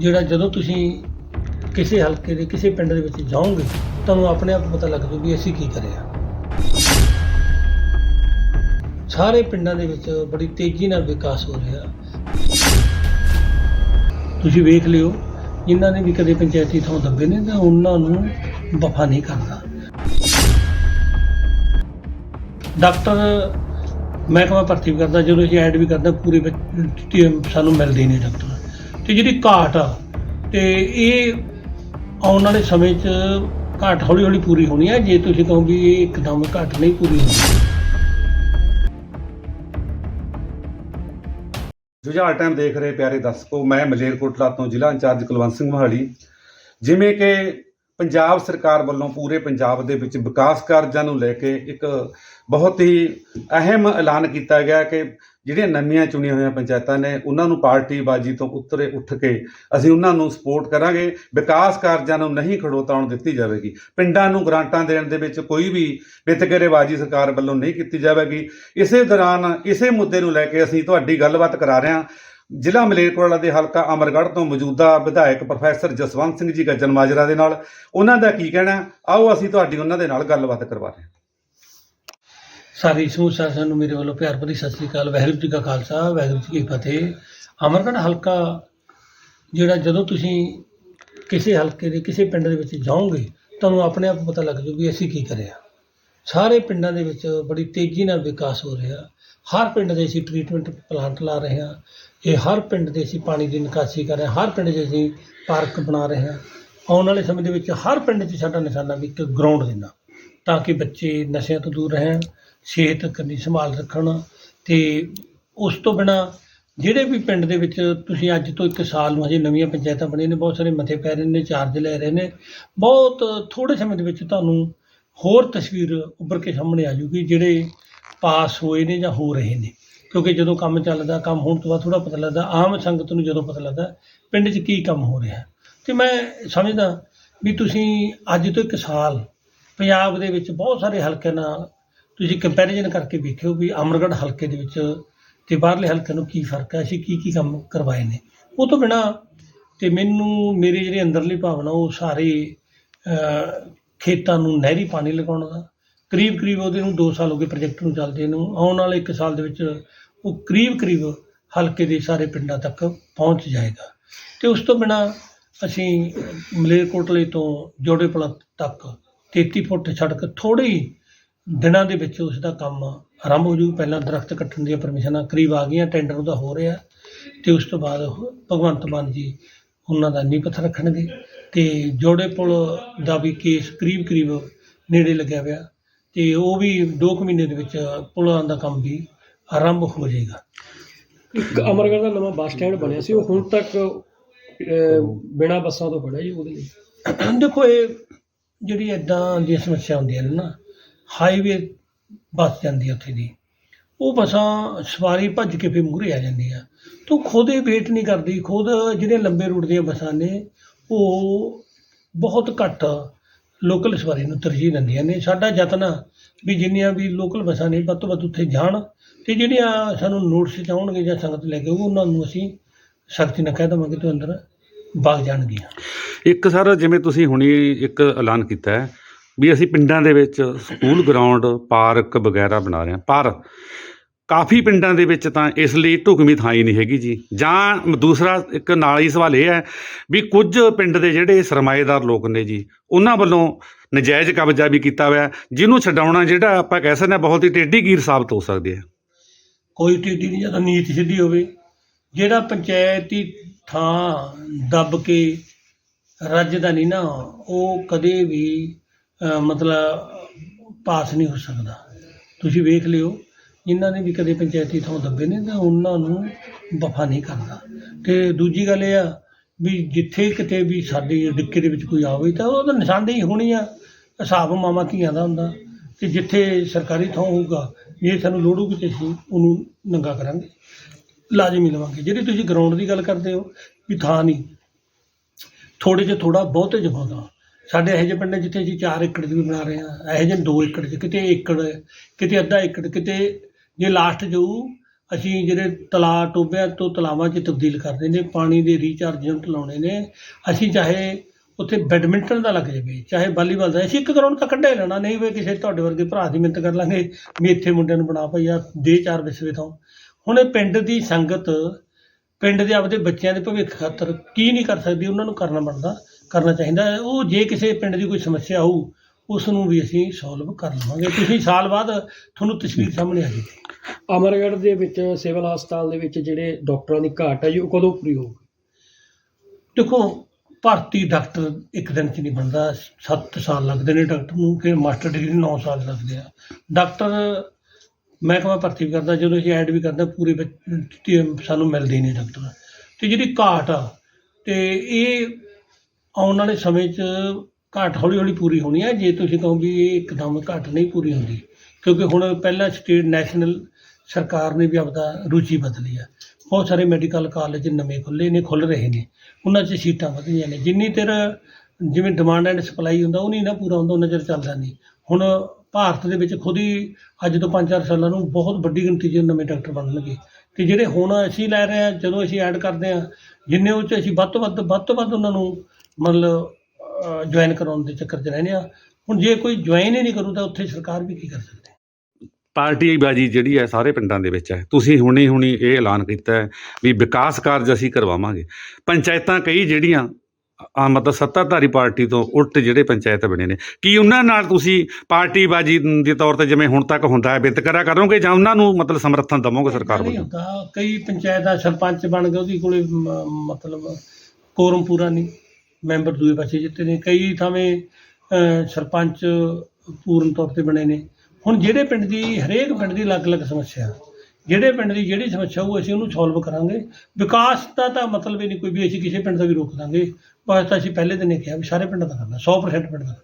ਜਿਹੜਾ ਜਦੋਂ ਤੁਸੀਂ ਕਿਸੇ ਹਲਕੇ ਦੇ, ਕਿਸੇ ਪਿੰਡ ਦੇ ਵਿੱਚ ਜਾਓਗੇ, ਤੁਹਾਨੂੰ ਆਪਣੇ ਆਪ ਪਤਾ ਲੱਗ ਜੂ ਵੀ ਅਸੀਂ ਕੀ ਕਰਿਆ ਸਾਰੇ ਪਿੰਡਾਂ ਦੇ ਵਿੱਚ ਬੜੀ ਤੇਜ਼ੀ ਨਾਲ ਵਿਕਾਸ ਹੋ ਰਿਹਾ। ਤੁਸੀਂ ਵੇਖ ਲਿਓ, ਜਿਨ੍ਹਾਂ ਨੇ ਵੀ ਕਦੇ ਪੰਚਾਇਤੀ ਥਾਂ ਦੱਬੇ ਨੇ, ਤਾਂ ਉਹਨਾਂ ਨੂੰ ਵਫਾ ਨਹੀਂ ਕਰਦਾ ਡਾਕਟਰ, ਮਹਿਕਮਾ ਭਰਤੀ ਵੀ ਕਰਦਾ, ਜਦੋਂ ਅਸੀਂ ਐਡ ਵੀ ਕਰਦਾ, ਪੂਰੇ ਸਾਨੂੰ ਮਿਲਦੇ ਹੀ ਨਹੀਂ ਡਾਕਟਰ। ਤੇ ਜਿਹੜੀ ਘਾਟ ਆ, ਤੇ ਇਹ ਆਉਣ ਵਾਲੇ ਸਮੇਂ 'ਚ ਘਾਟ ਹੌਲੀ ਹੌਲੀ ਪੂਰੀ ਹੋਣੀ ਹੈ ਜੇ ਤੁਸੀਂ ਕਹੋ ਵੀ ਇਹ ਇੱਕਦਮ ਘਾਟ ਨਹੀਂ ਪੂਰੀ ਹੋਣੀ। ਜੁਝਾਰ ਟਾਈਮ ਦੇਖ ਰਹੇ ਪਿਆਰੇ ਦਰਸ਼ਕੋ, ਮੈਂ ਮਲੇਰਕੋਟਲਾ ਤੋਂ ਜ਼ਿਲ੍ਹਾ ਇੰਚਾਰਜ ਕੁਲਵੰਤ ਸਿੰਘ ਮਹਾਲੀ। ਜਿਵੇਂ ਕਿ ਪੰਜਾਬ ਸਰਕਾਰ ਵੱਲੋਂ ਪੂਰੇ ਪੰਜਾਬ ਦੇ ਵਿੱਚ ਵਿਕਾਸ ਕਾਰਜਾਂ ਨੂੰ ਲੈ ਕੇ ਇੱਕ ਬਹੁਤ ਹੀ ਅਹਿਮ ਐਲਾਨ ਕੀਤਾ ਗਿਆ ਕਿ ਜਿਹੜੀਆਂ ਨਵੀਆਂ ਚੁਣੀਆਂ ਹੋਈਆਂ ਪੰਚਾਇਤਾਂ ਨੇ, ਉਹਨਾਂ ਨੂੰ ਪਾਰਟੀ ਬਾਜੀ ਤੋਂ ਉੱਤਰੇ ਉੱਠ ਕੇ ਅਸੀਂ ਉਹਨਾਂ ਨੂੰ ਸਪੋਰਟ ਕਰਾਂਗੇ। ਵਿਕਾਸ ਕਾਰਜਾਂ ਨੂੰ ਨਹੀਂ ਖੜੋਤਾਉਣ ਦਿੱਤੀ ਜਾਵੇਗੀ। ਪਿੰਡਾਂ ਨੂੰ ਗ੍ਰਾਂਟਾਂ ਦੇਣ ਦੇ ਵਿੱਚ ਕੋਈ ਵੀ ਵਿਤਕਰੇਬਾਜ਼ੀ ਸਰਕਾਰ ਵੱਲੋਂ ਨਹੀਂ ਕੀਤੀ ਜਾਵੇਗੀ। ਇਸੇ ਦੌਰਾਨ ਇਸੇ ਮੁੱਦੇ ਨੂੰ ਲੈ ਕੇ ਅਸੀਂ ਤੁਹਾਡੀ ਗੱਲਬਾਤ ਕਰਾ ਰਹੇ ਹਾਂ। ਜ਼ਿਲ੍ਹਾ ਮਲੇਰਕੋਟਲਾ ਦੇ ਹਲਕਾ ਅਮਰਗੜ੍ਹ ਤੋਂ ਮੌਜੂਦਾ ਵਿਧਾਇਕ ਪ੍ਰੋਫੈਸਰ ਜਸਵੰਤ ਸਿੰਘ ਜੀ ਗੱਜਨ ਮਾਜਰਾ ਦੇ ਨਾਲ। ਉਹਨਾਂ ਦਾ ਕੀ ਕਹਿਣਾ? ਆਓ ਅਸੀਂ ਤੁਹਾਡੀ ਉਹਨਾਂ ਦੇ ਨਾਲ ਗੱਲਬਾਤ ਕਰਵਾ ਰਹੇ ਹਾਂ। ਸਾਰੀ ਸਮੂਹ ਨੂੰ ਮੇਰੇ ਵੱਲੋਂ ਪਿਆਰ ਭਰੀ ਸਤਿ ਸ੍ਰੀ ਅਕਾਲ, ਵਾਹਿਗੁਰੂ ਜੀ ਕਾ ਖਾਲਸਾ, ਵਾਹਿਗੁਰੂ ਜੀ ਕੀ ਫਤਿਹ। ਅਮਰਗੜ੍ਹ ਹਲਕਾ ਜਿਹੜਾ ਜਦੋਂ ਤੁਸੀਂ ਕਿਸੇ ਹਲਕੇ ਦੇ, ਕਿਸੇ ਪਿੰਡ ਦੇ ਵਿੱਚ ਜਾਓਗੇ, ਤੁਹਾਨੂੰ ਆਪਣੇ ਆਪ ਪਤਾ ਲੱਗ ਜੂ ਵੀ ਅਸੀਂ ਕੀ ਕਰਿਆ। ਸਾਰੇ ਪਿੰਡਾਂ ਦੇ ਵਿੱਚ ਬੜੀ ਤੇਜ਼ੀ ਨਾਲ ਵਿਕਾਸ ਹੋ ਰਿਹਾ। ਹਰ ਪਿੰਡ ਦੇ ਅਸੀਂ ਟ੍ਰੀਟਮੈਂਟ ਪਲਾਂਟ ਲਾ ਰਹੇ ਹਾਂ। ਇਹ ਹਰ ਪਿੰਡ ਦੇ ਅਸੀਂ ਪਾਣੀ ਦੀ ਨਿਕਾਸੀ ਕਰ ਰਹੇ ਹਾਂ। ਹਰ ਪਿੰਡ 'ਚ ਅਸੀਂ ਪਾਰਕ ਬਣਾ ਰਹੇ ਹਾਂ। ਆਉਣ ਵਾਲੇ ਸਮੇਂ ਦੇ ਵਿੱਚ ਹਰ ਪਿੰਡ 'ਚ ਸਾਡਾ ਨਿਸ਼ਾਨਾ ਵੀ ਇੱਕ ਗਰਾਊਂਡ ਦੇਣਾ ਤਾਂ ਕਿ ਬੱਚੇ ਨਸ਼ਿਆਂ ਤੋਂ ਦੂਰ ਰਹਿਣ, ਸਿਹਤ ਕੰਨੀ ਸੰਭਾਲ ਰੱਖਣ ਤੇ ਉਸ ਤੋਂ ਬਿਨਾ ਜਿਹੜੇ ਵੀ ਪਿੰਡ ਦੇ ਵਿੱਚ ਤੁਸੀਂ ਅੱਜ ਤੋਂ ਇੱਕ ਸਾਲ ਨੂੰ ਹਜੇ ਨਵੀਆਂ ਪੰਚਾਇਤਾਂ ਬਣੀਆਂ ਨੇ, ਬਹੁਤ ਸਾਰੇ ਮਤੇ ਪੈ ਰਹੇ ਨੇ, ਚਾਰਜ ਲੈ ਰਹੇ ਨੇ, ਬਹੁਤ ਥੋੜੇ ਸਮੇਂ ਦੇ ਵਿੱਚ ਤੁਹਾਨੂੰ ਹੋਰ ਤਸਵੀਰ ਉੱਭਰ ਕੇ ਸਾਹਮਣੇ ਆ ਜੂਗੀ ਜਿਹੜੇ ਪਾਸ ਹੋਏ ਨੇ ਜਾਂ ਹੋ ਰਹੇ ਨੇ। ਕਿਉਂਕਿ ਜਦੋਂ ਕੰਮ ਚੱਲਦਾ, ਕੰਮ ਹੋਣ ਤੋਂ ਬਾਅਦ ਥੋੜਾ ਪਤਾ ਲੱਗਦਾ, ਆਮ ਸੰਗਤ ਨੂੰ ਜਦੋਂ ਪਤਾ ਲੱਗਦਾ, ਪਿੰਡ 'ਚ ਕੀ ਕੰਮ ਹੋ ਰਿਹਾ। ਤੇ ਮੈਂ ਸਮਝਦਾ ਵੀ ਤੁਸੀਂ ਅੱਜ ਤੋਂ ਇੱਕ ਸਾਲ ਪੰਜਾਬ ਦੇ ਵਿੱਚ ਬਹੁਤ ਸਾਰੇ ਹਲਕਿਆਂ ਨਾਲ ਤੁਸੀਂ ਕੰਪੈਰੀਜ਼ਨ ਕਰਕੇ ਵੇਖਿਓ ਵੀ ਅਮਰਗੜ੍ਹ ਹਲਕੇ ਦੇ ਵਿੱਚ ਤੇ ਬਾਹਰਲੇ ਹਲਕਿਆਂ ਨੂੰ ਕੀ ਫ਼ਰਕ ਹੈ, ਅਸੀਂ ਕੀ ਕੀ ਕੰਮ ਕਰਵਾਏ ਨੇ। ਉਹ ਤੋਂ ਬਿਨਾ ਤੇ ਮੈਨੂੰ, ਮੇਰੇ ਜਿਹੜੇ ਅੰਦਰਲੀ ਭਾਵਨਾ, ਉਹ ਸਾਰੇ ਖੇਤਾਂ ਨੂੰ ਨਹਿਰੀ ਪਾਣੀ ਲਗਾਉਣ ਦਾ ਕਰੀਬ ਕਰੀਬ ਉਹਦੇ ਨੂੰ 2 ਸਾਲ ਹੋ ਗਏ ਪ੍ਰੋਜੈਕਟ ਨੂੰ ਚੱਲਦੇ ਨੂੰ, ਆਉਣ ਵਾਲੇ 1 ਸਾਲ ਦੇ ਵਿੱਚ ਉਹ ਕਰੀਬ ਕਰੀਬ ਹਲਕੇ ਦੇ ਸਾਰੇ ਪਿੰਡਾਂ ਤੱਕ ਪਹੁੰਚ ਜਾਏਗਾ। ਤੇ ਉਸ ਤੋਂ ਬਿਨਾ ਅਸੀਂ ਮਲੇਰਕੋਟਲੇ ਤੋਂ ਜੋੜੇਪਲਾ ਤੱਕ 33 ਫੁੱਟ ਸੜਕ ਥੋੜੀ ਦਿਨਾਂ ਦੇ ਵਿੱਚ ਉਸ ਦਾ ਕੰਮ ਆਰੰਭ ਹੋ ਜੂ। ਪਹਿਲਾਂ ਦਰਖਤ ਕੱਟਣ ਦੀਆਂ ਪਰਮਿਸ਼ਨਾਂ ਕਰੀਬ ਆ ਗਈਆਂ, ਟੈਂਡਰ ਉਹਦਾ ਹੋ ਰਿਹਾ। ਤੇ ਉਸ ਤੋਂ ਬਾਅਦ ਭਗਵੰਤ ਮਾਨ ਜੀ ਉਹਨਾਂ ਦਾ ਨੀਂਹ ਪੱਥਰ ਰੱਖਣਗੇ। ਤੇ ਜੋੜੇ ਪੁਲ ਦਾ ਵੀ ਕੇਸ ਕਰੀਬ ਕਰੀਬ ਨੇੜੇ ਲੱਗਿਆ ਪਿਆ ਤੇ ਉਹ ਵੀ 2 ਮਹੀਨੇ ਦੇ ਵਿੱਚ ਪੁਲਾਂ ਦਾ ਕੰਮ ਵੀ ਆਰੰਭ ਹੋ ਜਾਏਗਾ। ਇੱਕ ਅਮਰਗੜ੍ਹ ਦਾ ਨਵਾਂ ਬੱਸ ਸਟੈਂਡ ਬਣਿਆ ਸੀ ਉਹ ਹੁਣ ਤੱਕ ਬਿਨਾ ਬੱਸਾਂ ਤੋਂ ਖੜਾ ਜੀ ਉਹਦੇ ਲਈ। ਦੇਖੋ ਇਹ ਜਿਹੜੀ ਇਦਾਂ ਦੀਆਂ ਸਮੱਸਿਆ ਹੁੰਦੀਆਂ ਨੇ ਨਾ ਹਾਈਵੇ ਬੱਸ ਜਾਂਦੀ ਉੱਥੇ ਦੀ ਉਹ ਬੱਸਾਂ ਸਵਾਰੀ ਭੱਜ ਕੇ ਫਿਰ ਮੂਹਰੇ ਆ ਜਾਂਦੀਆਂ। ਤੂੰ ਖੁਦ ਹੀ ਵੇਟ ਨਹੀਂ ਕਰਦੀ ਖੁਦ ਜਿਹੜੇ ਲੰਬੇ ਰੂਟ ਦੀਆਂ ਬੱਸਾਂ ਨੇ ਉਹ ਬਹੁਤ ਘੱਟ ਲੋਕਲ ਸਵਾਰੀ ਨੂੰ ਤਰਜੀਹ ਦਿੰਦੀਆਂ ਨੇ। ਸਾਡਾ ਯਤਨ ਆ ਵੀ ਜਿੰਨੀਆਂ ਵੀ ਲੋਕਲ ਬੱਸਾਂ ਨੇ, ਵੱਧ ਤੋਂ ਵੱਧ ਉੱਥੇ ਜਾਣ ਤੇ ਜਿਹੜੀਆਂ ਸਾਨੂੰ ਨੋਟਿਸ ਚਾਹਣਗੇ ਜਾਂ ਸੰਗਤ ਲੈ ਕੇ ਉਹਨਾਂ ਨੂੰ ਅਸੀਂ ਸਖਤੀ ਨਾਲ ਕਹਿ ਦੇਵਾਂਗੇ ਤੂੰ ਅੰਦਰ ਵਗ ਜਾਣਗੀਆਂ। ਇੱਕ ਸਰ, ਜਿਵੇਂ ਤੁਸੀਂ ਹੁਣੀ ਇੱਕ ਐਲਾਨ ਕੀਤਾ ਹੈ ਵੀ ਅਸੀਂ ਪਿੰਡਾਂ ਦੇ ਵਿੱਚ ਸਕੂਲ ਗਰਾਊਂਡ ਪਾਰਕ ਵਗੈਰਾ ਬਣਾ ਰਹੇ ਹਾਂ। ਪਰ ਕਾਫੀ ਪਿੰਡਾਂ ਦੇ ਵਿੱਚ ਤਾਂ ਇਸ ਲਈ ਢੁਕਵੀਂ ਥਾਂ ਹੀ ਨਹੀਂ ਹੈਗੀ ਜੀ। ਜਾਂ ਦੂਸਰਾ ਇੱਕ ਨਾਲ ਹੀ ਸਵਾਲ ਇਹ ਹੈ ਵੀ ਕੁਝ ਪਿੰਡ ਦੇ ਜਿਹੜੇ ਸਰਮਾਏਦਾਰ ਲੋਕ ਨੇ ਜੀ, ਉਹਨਾਂ ਵੱਲੋਂ ਨਜਾਇਜ਼ ਕਬਜ਼ਾ ਵੀ ਕੀਤਾ ਹੋਇਆ ਜਿਹਨੂੰ ਛਡਾਉਣਾ ਜਿਹੜਾ ਆਪਾਂ ਕਹਿ ਸਕਦੇ ਹਾਂ ਬਹੁਤ ਹੀ ਟੇਢੀ ਗੀਰ ਸਾਬਤ ਹੋ ਸਕਦੀ ਹੈ। ਕੋਈ ਟੀਡੀ ਨਹੀਂ ਜਦੋਂ ਨੀਤ ਸਿੱਧੀ ਹੋਵੇ। ਜਿਹੜਾ ਪੰਚਾਇਤੀ ਥਾਂ ਦੱਬ ਕੇ ਰੱਜਦਾ ਨਹੀਂ ਨਾ, ਉਹ ਕਦੇ ਵੀ ਮਤਲਬ ਪਾਸ ਨਹੀਂ ਹੋ ਸਕਦਾ। ਤੁਸੀਂ ਵੇਖ ਲਿਓ। ਜਿਨ੍ਹਾਂ ਨੇ ਵੀ ਕਦੇ ਪੰਚਾਇਤੀ ਥਾਂ ਦੱਬੇ ਨੇ ਤਾਂ ਉਹਨਾਂ ਨੂੰ ਵਫਾ ਨਹੀਂ ਕਰਦਾ ਤੇ ਦੂਜੀ ਗੱਲ ਇਹ ਆ ਵੀ ਜਿੱਥੇ ਕਿਤੇ ਵੀ ਸਾਡੇ ਡਿੱਕੇ ਦੇ ਵਿੱਚ ਕੋਈ ਆਵੇ ਤਾਂ ਉਹ ਉਹਦਾ ਨਿਸ਼ਾਨਦੇਹੀ ਹੋਣੀ ਆ। ਹਿਸਾਬ ਮਾਮਾ ਧੀਆਂ ਦਾ ਹੁੰਦਾ। ਤੇ ਜਿੱਥੇ ਸਰਕਾਰੀ ਥਾਂ ਹੋਊਗਾ, ਜੇ ਸਾਨੂੰ ਲੋੜ ਹੋਊਗੀ ਤੇ ਅਸੀਂ ਉਹਨੂੰ ਨੰਗਾ ਕਰਾਂਗੇ। ਲਾਜ਼ਮੀ ਲਵਾਂਗੇ। ਜਿਹੜੀ ਤੁਸੀਂ ਗਰਾਊਂਡ ਦੀ ਗੱਲ ਕਰਦੇ ਹੋ ਵੀ ਥਾਂ ਨਹੀਂ ਥੋੜੇ ਜਿਹਾ ਥੋੜਾ ਬਹੁਤੇ ਚ ਬਹੁਤਾ ਸਾਡੇ ਇਹੋ ਜਿਹੇ ਪਿੰਡ ਨੇ ਜਿੱਥੇ ਅਸੀਂ 4 ਏਕੜ ਦੀ ਵੀ ਬਣਾ ਰਹੇ ਹਾਂ, ਇਹੋ ਜਿਹੇ 2 ਏਕੜ ਚ, ਕਿਤੇ ਏਕੜ, ਕਿਤੇ ਅੱਧਾ ਏਕੜ, ਕਿਤੇ ਜੇ ਲਾਸਟ ਜਾਊ ਅਸੀਂ ਜਿਹੜੇ ਤਲਾਅ ਟੋਬਿਆਂ ਤੋਂ ਤਲਾਵਾਂ 'ਚ ਤਬਦੀਲ ਕਰਦੇ ਨੇ, ਪਾਣੀ ਦੇ ਰੀਚਾਰਜ ਯੂਨਿਟ ਲਾਉਣੇ ਨੇ, ਅਸੀਂ ਚਾਹੇ ਉੱਥੇ ਬੈਡਮਿੰਟਨ ਦਾ ਲੱਗ ਜਾਵੇ, ਚਾਹੇ ਵਾਲੀਬਾਲ ਦਾ, ਅਸੀਂ ਇੱਕ ਗਰਾਊਂਡ ਤਾਂ ਕੱਢੇ ਲੈਣਾ, ਨਹੀਂ ਵੀ ਕਿਸੇ ਤੁਹਾਡੇ ਵਰਗੇ ਭਰਾ ਦੀ ਮਿਹਨਤ ਕਰ ਲਾਂਗੇ, ਵੀ ਇੱਥੇ ਮੁੰਡਿਆਂ ਨੂੰ ਬਣਾ ਪਈ ਆ ਦੇ ਚਾਰ ਵਿਸਵੇ ਤੋਂ। ਹੁਣ ਇਹ ਪਿੰਡ ਦੀ ਸੰਗਤ, ਪਿੰਡ ਦੇ ਆਪਦੇ ਬੱਚਿਆਂ ਦੇ ਭਵਿੱਖ ਖਾਤਰ ਕੀ ਨਹੀਂ ਕਰ ਸਕਦੀ, ਉਹਨਾਂ ਨੂੰ ਕਰਨਾ ਬਣਦਾ, ਕਰਨਾ ਚਾਹੀਦਾ। ਉਹ ਜੇ ਕਿਸੇ ਪਿੰਡ ਦੀ ਕੋਈ ਸਮੱਸਿਆ ਹੋਊ ਉਸ ਨੂੰ ਵੀ ਅਸੀਂ ਸੋਲਵ ਕਰ ਲਵਾਂਗੇ। ਤੁਸੀਂ ਸਾਲ ਬਾਅਦ ਤੁਹਾਨੂੰ ਤਸਵੀਰ ਸਾਹਮਣੇ ਆ ਜਾਏਗੀ। ਅਮਰਗੜ੍ਹ ਦੇ ਵਿੱਚ ਸਿਵਲ ਹਸਪਤਾਲ ਦੇ ਵਿੱਚ ਜਿਹੜੇ ਡਾਕਟਰਾਂ ਦੀ ਘਾਟ ਹੈ ਜੀ ਉਹ ਕਦੋਂ ਪੂਰੀ ਹੋਊਗੀ? ਦੇਖੋ ਭਰਤੀ ਡਾਕਟਰ ਇੱਕ ਦਿਨ ਚ ਨਹੀਂ ਬਣਦਾ। 7 ਸਾਲ ਲੱਗਦੇ ਨੇ ਡਾਕਟਰ ਨੂੰ ਫਿਰ ਮਾਸਟਰ ਡਿਗਰੀ 9 ਸਾਲ ਲੱਗਦੇ ਆ। ਡਾਕਟਰ ਮੈਂ ਕਹਾਂ ਭਰਤੀ ਕਰਦਾ ਜਦੋਂ ਅਸੀਂ ਐਡ ਵੀ ਕਰਦੇ ਪੂਰੇ ਸਾਨੂੰ ਮਿਲਦੇ ਨਹੀਂ ਡਾਕਟਰ। ਤੇ ਜਿਹੜੀ ਘਾਟ ਆ ਤੇ ਇਹ ਆਉਣ ਵਾਲੇ ਸਮੇਂ 'ਚ ਘਾਟ ਹੌਲੀ ਹੌਲੀ ਪੂਰੀ ਹੋਣੀ ਹੈ ਜੇ ਤੁਸੀਂ ਕਹੋ ਵੀ ਇਹ ਇੱਕਦਮ ਘਾਟ ਨਹੀਂ ਪੂਰੀ ਹੁੰਦੀ। ਕਿਉਂਕਿ ਹੁਣ ਪਹਿਲਾਂ ਸਟੇਟ ਨੈਸ਼ਨਲ ਸਰਕਾਰ ਨੇ ਵੀ ਆਪਦਾ ਰੁਚੀ ਬਦਲੀ ਆ। ਬਹੁਤ ਸਾਰੇ ਮੈਡੀਕਲ ਕਾਲਜ ਨਵੇਂ ਖੁੱਲੇ ਨੇ ਖੁੱਲ ਰਹੇ ਨੇ। ਉਹਨਾਂ 'ਚ ਸੀਟਾਂ ਵਧੀਆਂ ਨੇ। ਜਿੰਨੀ ਤੇਰ ਜਿਵੇਂ ਡਿਮਾਂਡ ਐਂਡ ਸਪਲਾਈ ਹੁੰਦਾ ਉਹ ਨਹੀਂ ਨਾ ਪੂਰਾ ਹੁੰਦਾ, ਉਹਨਾਂ ਚਿਰ ਚੱਲਦਾ ਨਹੀਂ। ਹੁਣ ਭਾਰਤ ਦੇ ਵਿੱਚ ਖੁਦ ਹੀ ਅੱਜ ਤੋਂ 5-4 ਸਾਲਾਂ ਨੂੰ ਬਹੁਤ ਵੱਡੀ ਗਿਣਤੀ 'ਚ ਨਵੇਂ ਡਾਕਟਰ ਬਣਨਗੇ। ਤੇ ਜਿਹੜੇ ਹੁਣ ਅਸੀਂ ਲੈ ਰਹੇ ਹਾਂ, ਜਦੋਂ ਅਸੀਂ ਐਡ ਕਰਦੇ ਹਾਂ, ਜਿੰਨੇ ਉਹ 'ਚ ਅਸੀਂ ਵੱਧ ਤੋਂ ਵੱਧ ਵੱਧ ਤੋਂ ਵੱਧ ਉਹਨਾਂ ਨੂੰ ਮਤਲਬ ਜੁਆਇਨ ਕਰਾਉਣ ਦੇ ਚੱਕਰ 'ਚ ਰਹਿੰਦੇ ਆ ਹੁਣ ਜੇ ਕੋਈ ਜੁਆਇਨ ਹੀ ਨਹੀਂ ਕਰੂ ਤਾਂ ਉੱਥੇ ਸਰਕਾਰ ਵੀ ਕੀ ਕਰ ਸਕਦੀ ਪਾਰਟੀ ਬਾਜੀ ਜਿਹੜੀ ਹੈ ਸਾਰੇ ਪਿੰਡਾਂ ਦੇ ਵਿੱਚ ਹੈ। ਤੁਸੀਂ ਹੁਣੇ ਹੁਣੀ ਇਹ ਐਲਾਨ ਕੀਤਾ ਹੈ ਵੀ ਵਿਕਾਸ ਕਾਰਜ ਅਸੀਂ ਕਰਵਾਵਾਂਗੇ। ਪੰਚਾਇਤਾਂ ਕਈ ਜਿਹੜੀਆਂ ਆ ਮਤਲਬ ਸੱਤਾਧਾਰੀ ਪਾਰਟੀ ਤੋਂ ਉਲਟ ਜਿਹੜੇ ਪੰਚਾਇਤ ਬਣੇ ਨੇ ਕੀ ਉਹਨਾਂ ਨਾਲ ਤੁਸੀਂ ਪਾਰਟੀ ਬਾਜੀ ਦੇ ਤੌਰ ਤੇ ਜਿਵੇਂ ਹੁਣ ਤੱਕ ਹੁੰਦਾ ਹੈ ਵਿਤਕਰਾ ਕਰੋਗੇ ਜਾਂ ਉਹਨਾਂ ਨੂੰ ਮਤਲਬ ਸਮਰਥਨ ਦਵੋਗੇ ਸਰਕਾਰ ਵੱਲੋਂ? ਕਈ ਪੰਚਾਇਤ ਸਰਪੰਚ ਬਣ ਗਿਆ ਉਹਦੀ ਕੋਲੇ ਮਤਲਬ ਕੋਰਮ ਪੂਰਾ ਨਹੀਂ। ਮੈਂਬਰ ਦੂਏ ਪਾਸੇ ਜਿੱਤੇ ਨੇ, ਕਈ ਥਾਵੇਂ ਸਰਪੰਚ ਪੂਰਨ ਤੌਰ ਤੇ ਬਣੇ ਨੇ। ਹੁਣ ਜਿਹੜੇ ਪਿੰਡ ਦੀ, ਹਰੇਕ ਪਿੰਡ ਦੀ ਅਲੱਗ-ਅਲੱਗ ਸਮੱਸਿਆ ਜਿਹੜੇ ਪਿੰਡ ਦੀ ਜਿਹੜੀ ਸਮੱਸਿਆ ਉਹ ਅਸੀਂ ਉਹਨੂੰ ਸੋਲਵ ਕਰਾਂਗੇ। ਵਿਕਾਸ ਦਾ ਤਾਂ ਮਤਲਬ ਇਹ ਨਹੀਂ ਕੋਈ ਵੀ ਅਸੀਂ ਕਿਸੇ ਪਿੰਡ ਦਾ ਵੀ ਰੋਕ ਦਾਂਗੇ। ਬਸ ਤਾਂ ਅਸੀਂ ਪਹਿਲੇ ਦਿਨ ਹੀ ਕਿਹਾ ਵੀ ਸਾਰੇ ਪਿੰਡ ਦਾ ਕਰਨਾ 100% ਪਿੰਡ ਦਾ